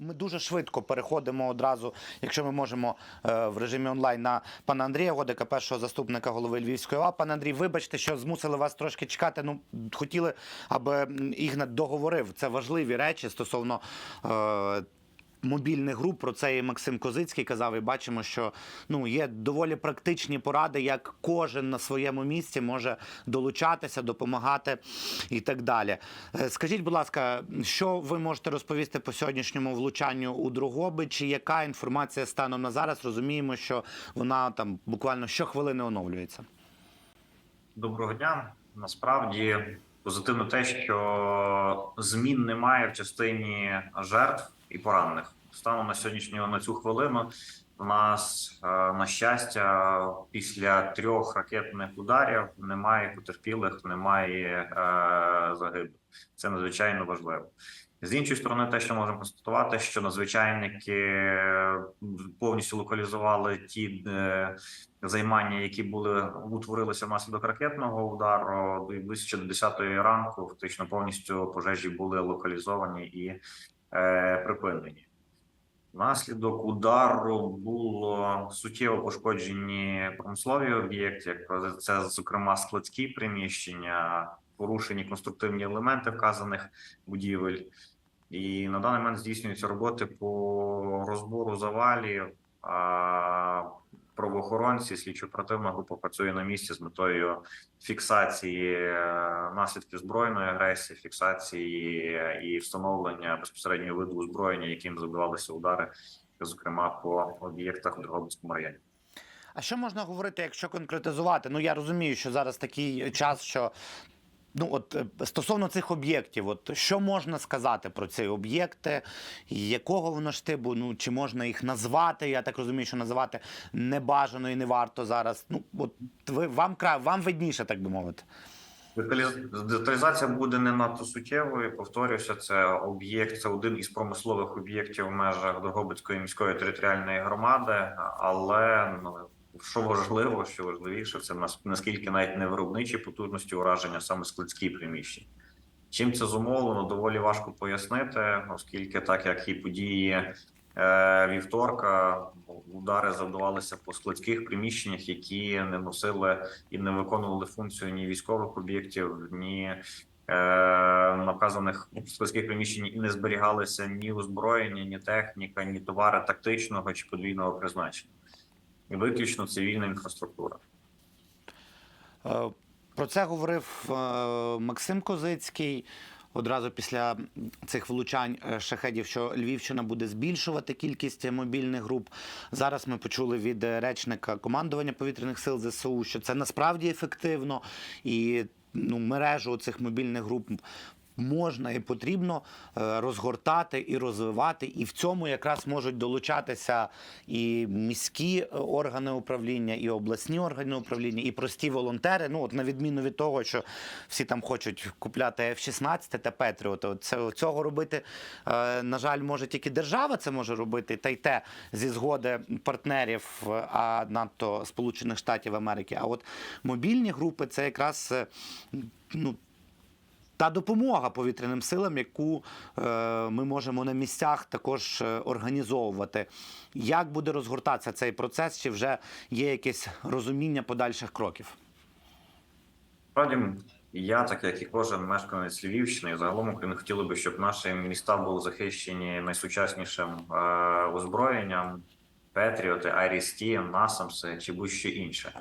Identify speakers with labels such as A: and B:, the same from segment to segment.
A: ми дуже швидко переходимо одразу, якщо ми можемо е, в режимі онлайн на пана Андрія Годика, першого заступника голови Львівської ОА. Пане Андрій, вибачте, що змусили вас трошки чекати. Ну хотіли, аби Ігнат договорив. Це важливі речі стосовно. Мобільних груп про це і Максим Козицький казав, і бачимо, що ну є доволі практичні поради, як кожен на своєму місці може долучатися, допомагати і так далі. Е, Скажіть, будь ласка, що ви можете розповісти по сьогоднішньому влучанню у Другобич? Чи яка інформація станом на зараз? Розуміємо, що вона там буквально щохвилини оновлюється.
B: Доброго дня. Насправді позитивно те, що змін немає в частині жертв і поранених. Станом на сьогоднішню на цю хвилину. У нас е, на щастя, після трьох ракетних ударів немає потерпілих, немає е, загиблих. Це надзвичайно важливо. З іншої сторони, те, що можемо констатувати, що надзвичайники е, повністю локалізували ті займання, які були утворилися внаслідок ракетного удару, і ближче до 10 ранку, фактично повністю пожежі були локалізовані і припинені. Внаслідок удару було суттєво пошкоджені промислові об'єкти, як це, зокрема, складські приміщення, порушені конструктивні елементи вказаних будівель. І на даний момент здійснюються роботи по розбору завалів. Правоохоронці, слідчо-противна група працює на місці з метою фіксації е, наслідків збройної агресії, фіксації і встановлення безпосереднього виду озброєння, яким завдавалися удари, зокрема по об'єктах у Дрогобицькому районі.
A: А що можна говорити, якщо конкретизувати? Ну я розумію, що зараз такий час, що ну от е, стосовно цих об'єктів, от що можна сказати про ці об'єкти, якого воно штибу? Ну чи можна їх назвати? Я так розумію, що називати не бажано і не варто зараз. Ну от ви вам кра вам видніше, так би мовити.
B: Деталізація буде не надто суттєвою. Повторюся, це об'єкт, це один із промислових об'єктів в межах Дрогобицької міської територіальної громади. Але ну що важливо, що важливіше, це наскільки навіть не виробничі потужності ураження, саме складські приміщення. Чим це зумовлено, доволі важко пояснити, оскільки так як і події е, вівторка, удари завдавалися по складських приміщеннях, які не носили і не виконували функцію ні військових об'єктів, ні е, наказаних складських приміщень і не зберігалися ні озброєння, ні техніка, ні товари тактичного чи подвійного призначення. Виключно цивільна інфраструктура.
A: Е, Про це говорив е, Максим Козицький. Одразу після цих влучань е, шахедів, що Львівщина буде збільшувати кількість мобільних груп. Зараз ми почули від речника командування повітряних сил ЗСУ, що це насправді ефективно, і ну, мережу цих мобільних груп можна і потрібно е, розгортати і розвивати. І в цьому якраз можуть долучатися і міські е, органи управління, і обласні органи управління, і прості волонтери. Ну от на відміну від того, що всі там хочуть купляти F-16 та Петріот, це цього робити, е, на жаль, може тільки держава це може робити, та й те зі згоди партнерів, а надто Сполучених Штатів Америки. А от мобільні групи це якраз ну. Та допомога повітряним силам, яку е, ми можемо на місцях також е, організовувати. Як буде розгортатися цей процес? Чи вже є якесь розуміння подальших кроків?
B: Справді, я, так як і кожен мешканець Львівщини, загалом України хотіли би, щоб наші міста були захищені найсучаснішим е, озброєнням, Петріоти, Айрісті, Насамси чи будь-що інше.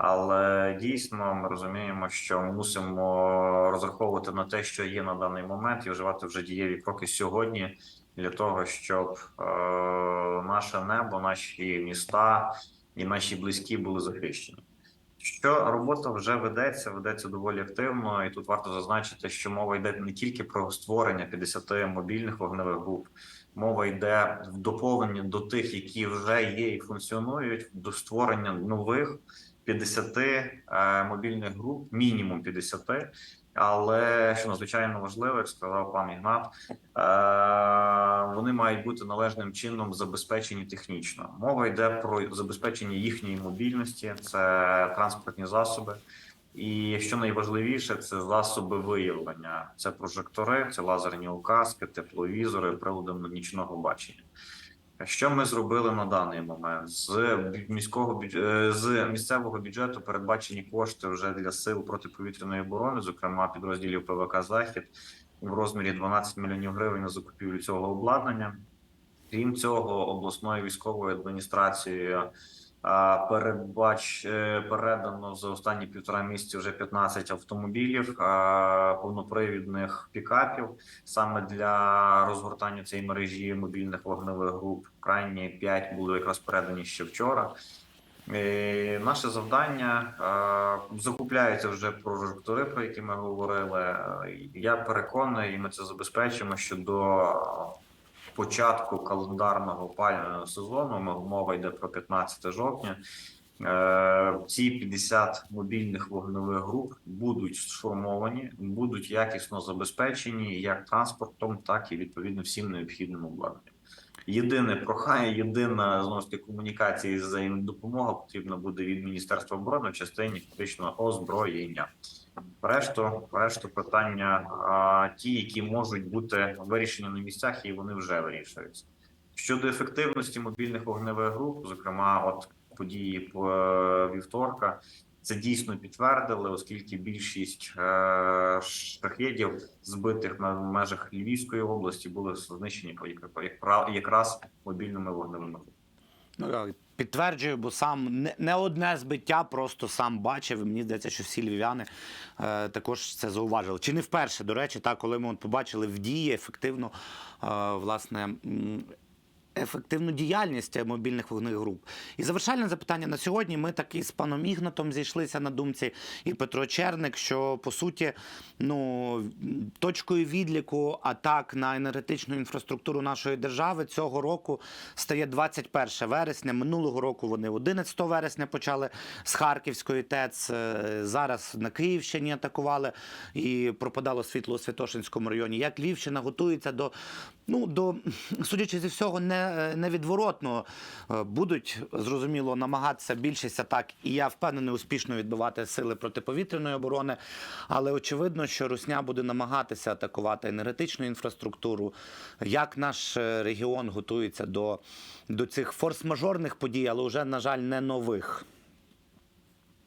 B: Але дійсно ми розуміємо, що мусимо розраховувати на те, що є на даний момент, і вживати вже дієві кроки сьогодні для того, щоб е, наше небо, наші міста і наші близькі були захищені. Що робота вже ведеться, ведеться доволі активно, і тут варто зазначити, що мова йде не тільки про створення 50 мобільних вогневих груп, мова йде в доповнення до тих, які вже є і функціонують, до створення нових 50 е, мобільних груп, мінімум 50, але що надзвичайно важливо, як сказав пан Ігнат, е, вони мають бути належним чином забезпечені технічно. Мова йде про забезпечення їхньої мобільності, це транспортні засоби, І що найважливіше, це засоби виявлення. Це прожектори, це лазерні указки, тепловізори, прилади нічного бачення. Що ми зробили на даний момент? З міського е, з місцевого бюджету передбачені кошти вже для сил протиповітряної оборони, зокрема підрозділів ПВК Захід, в розмірі 12 мільйонів гривень на закупівлю цього обладнання. Крім цього, обласною військовою адміністрацією передбач е, передано за останні півтора місяці вже 15 автомобілів повнопривідних пікапів саме для розгортання цієї мережі мобільних вогневих груп. Крайні 5 були якраз передані ще вчора. Е, Наше завдання закупляються вже прожектори, про які ми говорили. Е, Я переконаний, і ми це забезпечимо, що до початку календарного опалювального сезону мова йде про 15 жовтня. е, Ці 50 мобільних вогневих груп будуть сформовані, будуть якісно забезпечені як транспортом, так і відповідно всім необхідним обладнанням. Єдине прохання, єдина знову ж таки комунікація і взаємодопомога потрібна буде від Міністерства оборони в частині фактично озброєння. Решту, решту питання а, ті, які можуть бути вирішені на місцях, і вони вже вирішуються. Щодо ефективності мобільних вогневих груп, зокрема, от події по е, вівторка, це дійсно підтвердили, оскільки більшість е, шахедів, збитих на межах Львівської області, були знищені по- як- як- якраз мобільними вогневими групами.
A: Підтверджую, бо сам не, не одне збиття, просто сам бачив. І мені здається, що всі львів'яни е, також це зауважили. Чи не вперше, до речі, та коли ми от побачили в дії ефективно, е, власне. Ефективну діяльність мобільних вогневих груп. І завершальне запитання на сьогодні. Ми так і з паном Ігнатом зійшлися на думці, і Петро Черник, що по суті, ну точкою відліку атак на енергетичну інфраструктуру нашої держави цього року стає 21 вересня. Минулого року вони 11 вересня почали з Харківської ТЕЦ. Е, Зараз на Київщині атакували і пропадало світло у Святошинському районі. Як Львівщина готується до, ну до судячи зі всього, не, невідворотно е, будуть зрозуміло намагатися більшість атак, і я впевнений, успішно відбивати сили протиповітряної оборони. Але очевидно, що Русня буде намагатися атакувати енергетичну інфраструктуру. Як наш е, регіон готується до, до цих форс-мажорних подій, але вже, на жаль, не нових.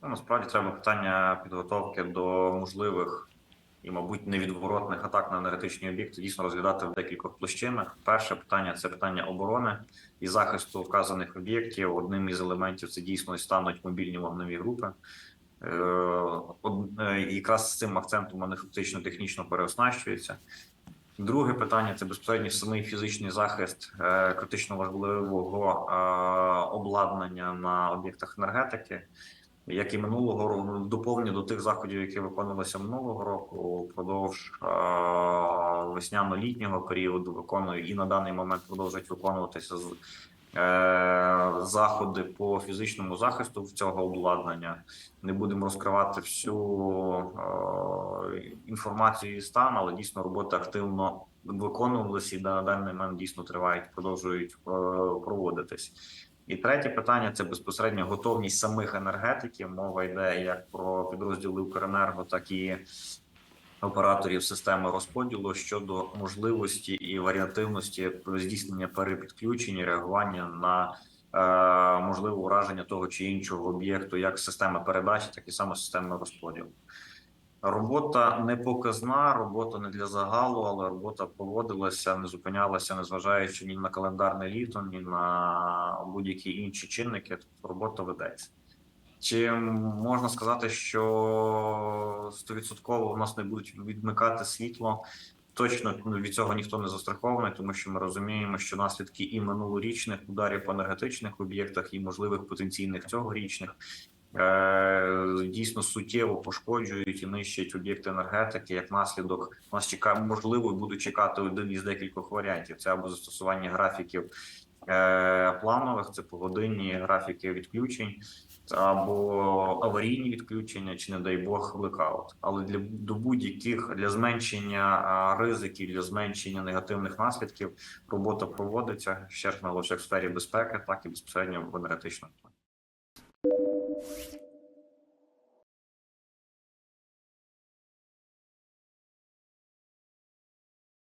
B: Ну, насправді треба питання підготовки до можливих і, мабуть, невідворотних атак на енергетичні об'єкти дійсно розглядати в декількох площинах. Перше питання це питання оборони і захисту вказаних об'єктів. Одним із елементів це дійсно стануть мобільні вогневі групи. Е, од- е, і якраз з цим акцентом вони фактично технічно переоснащуються. Друге питання це безпосередньо самий фізичний захист е, критично важливого е, обладнання на об'єктах енергетики як і минулого року, в доповнення до тих заходів, які виконувалися минулого року, впродовж весняно-літнього періоду виконує і на даний момент продовжують виконуватися з, е, заходи по фізичному захисту цього обладнання. Не будемо розкривати всю інформацію і стан, але дійсно роботи активно виконувалися і на даний момент дійсно тривають, продовжують е, проводитись. І третє питання це безпосередньо готовність самих енергетиків. Мова йде як про підрозділи Укренерго, так і операторів системи розподілу щодо можливості і варіативності здійснення перепідключень, реагування на е, можливе ураження того чи іншого об'єкту, як системи передачі, так і саме системи розподілу. Робота не показна, робота не для загалу, але робота проводилася, не зупинялася, незважаючи ні на календарне літо, ні на будь-які інші чинники. Тобто робота ведеться. Чи можна сказати, що стовідсотково у нас не будуть відмикати світло? Точно від цього ніхто не застрахований, тому що ми розуміємо, що наслідки і минулорічних ударів по енергетичних об'єктах, і можливих потенційних цьогорічних дійсно суттєво пошкоджують і нищать об'єкти енергетики. Як наслідок нас чекає, можливо, будуть чекати один із декількох варіантів. Це або застосування графіків е, планових, це погодинні графіки відключень, або аварійні відключення, чи не дай Бог блекаут. Але для до будь-яких для зменшення ризиків, для зменшення негативних наслідків робота проводиться ще ж на в сфері безпеки, так і безпосередньо в енергетичному плані. Thank you.